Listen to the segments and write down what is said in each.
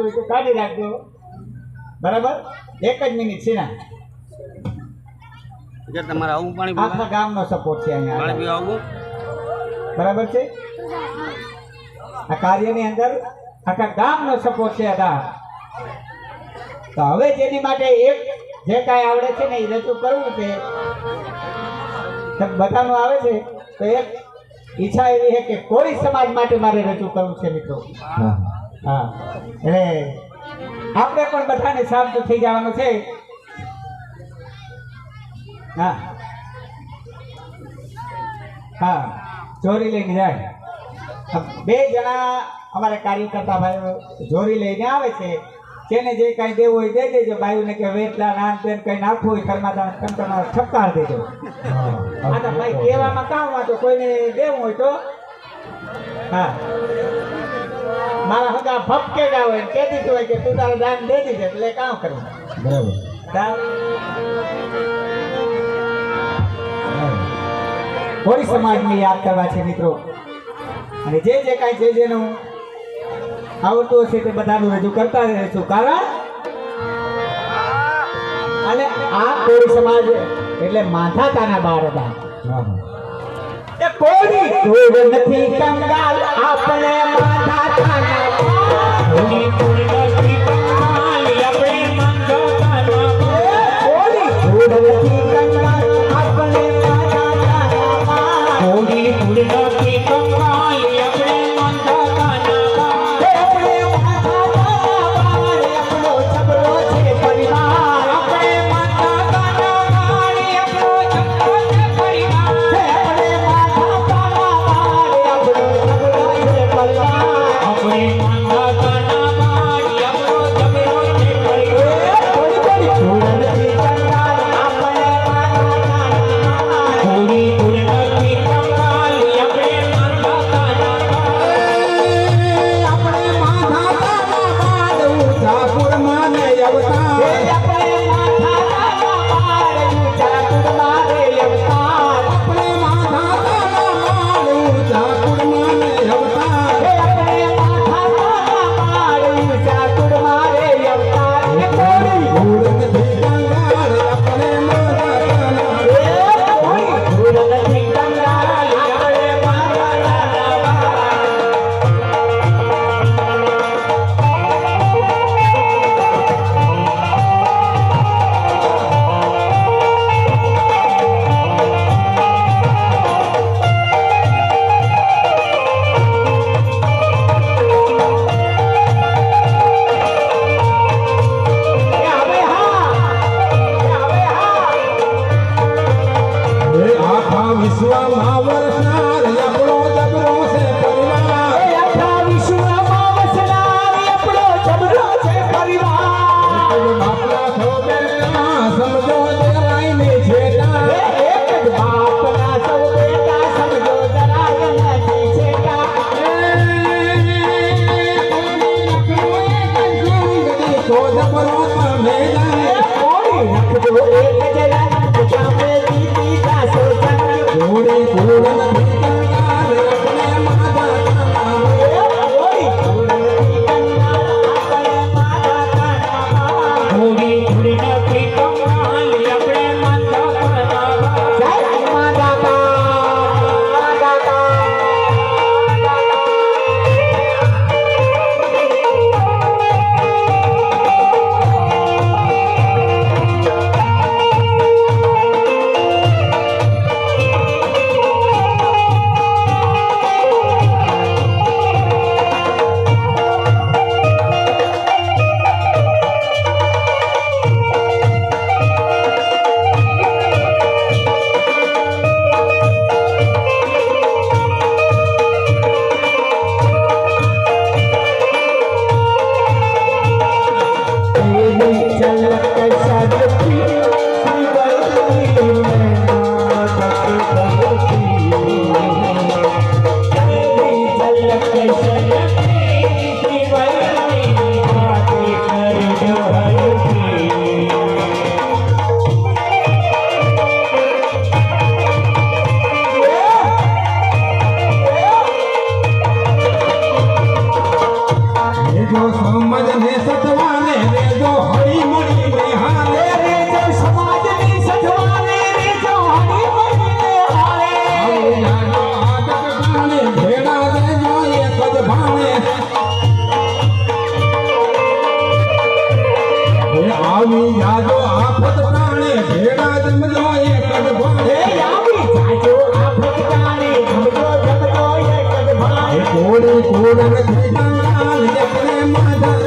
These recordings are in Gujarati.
કાઢવું હોય તો કાઢી રાખજો. બરાબર? એક જ મિનિટ છે ના તમારે આવું પાણી આખા ગામનો સપોર્ટ છે પાણી પીવા આવું? બરાબર છે? આ કાર્યની અંદર આખા ગામનો સપોર્ટ છે હતા તો હવે જેની માટે એક જે કાંઈ આવડે છે ને એ રજૂ કરવું છે. તો બધાનું આવે છે? તો એક ઈચ્છા એવી છે કે કોઈ સમાજ માટે મારે રજૂ કરવું છે મિત્રો. હા. એટલે આપણે પણ બધાને શાંત થઈ જવાનું છે. હા. હા. ચોરી લઈને જાય. બે જણા અમારા કાર્યકર્તા ભાઈઓ ચોરી લઈને આવે છે. જેને જે કાંઈ દેવું હોય દે દેજો. બાયુને કે વેટલા નાન તેન કંઈ નાખવું હોય તમે તમારે ઠપકાર દેજો. હા તો ભાઈ કહેવામાં કામ હોય તો કોઈને દેવું હોય તો? હા. મારા હગા ભપકે ના હોય કે દીધું હોય કે તું તારું દાન દે દીધે એટલે કામ કરું બરાબર. દાન હોળી સમાજને યાદ કરવા છે મિત્રો. અને જે જે કાંઈ જે જેનું આવતું હશે તે બધાનું રજૂ કરતા રહેશું. કારણ અને આ કોળી સમાજ એટલે માથા તાના બાર હતા એ કોળી કોળ નથી કંગાલ આપણે માથાતાના કોળી આખા આવી જાજો આફત પ્રાણે ભેડા જમજો એક ભાઈ આવી જાજો આફત પ્રાણે જમજો જમજો એક ભાઈ કોડી કોડન ખેડાલ એકને માધા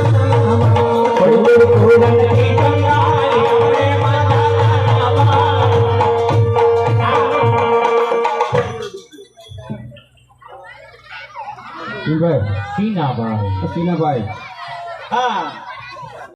હા.